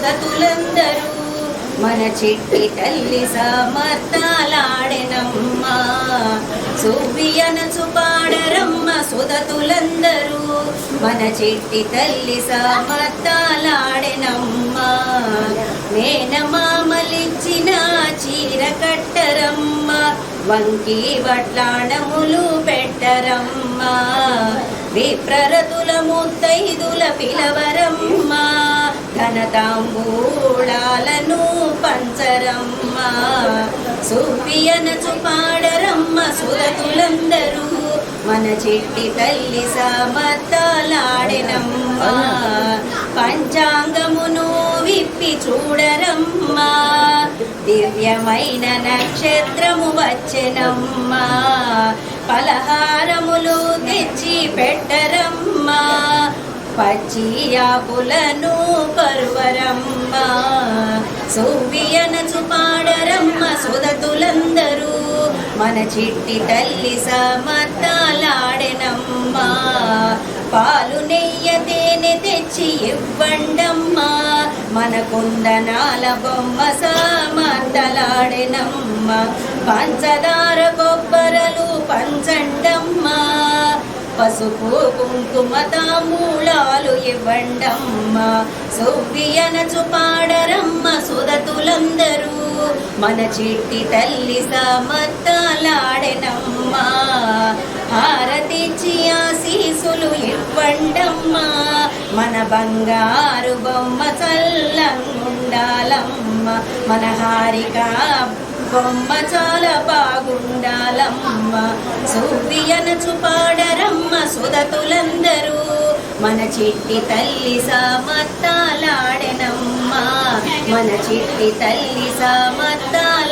సుదతులందరూ మన చిట్టి తల్లి సమర్థాలాడెనమ్మ. సువ్వియనచు పాడరమ్మ సుదతులందరూ మన చిట్టి తల్లి సమర్థాలాడెనమ్మ. మేనమామలిచ్చిన చీర కట్టరమ్మ. వంకి వడ్లాడములు పెట్టరమ్మ. విప్రరతుల ముత్తైదుల పిలవరమ్మ. ఘనతాంబూళాలను పంచరమ్మ సువ్వియనచు పాడరమ్మ సురతులందరూ మన చిట్టి తల్లి సమర్థాలాడెనమ్మ పంచాంగమును విప్పి చూడరమ్మా. దివ్యమైన నక్షత్రము వచ్చినమ్మా. పలహారములు తెచ్చి పెట్టరమ్మా. పచ్చియాపులను ఆకులను సువ్వియనచు పాడరమ్మ సుదతులందరూ మన చిట్టి తల్లి సమర్థాలాడెనమ్మా పాలు నెయ్య తేనె తెచ్చి ఇవ్వండమ్మా. మన కుందనాల బొమ్మ సమర్థలాడెనమ్మ పంచదార కొబ్బరలు పంచండమ్మా. పసుపు కుంకుమ తామూలాలు ఇవ్వండమ్మ. సొవ్వియనచు పాడరమ్మ సుదతులందరూ మన చిట్టి తల్లి సమర్థాలాడెనమ్మ. హారతిచ్చి ఆశీసులు ఇవ్వండమ్మా. మన బంగారు బొమ్మ చల్లంగుండాలమ్మ. మన హారిక బొమ్మ చాలా బాగుండాలమ్మ. సువ్వియనచు పాడరమ్మ సుధతులందరూ. మన చిట్టి తల్లి సమర్థాలాడెనమ్మ మన చిట్టి తల్లి సమర్థాలాడెనమ్మ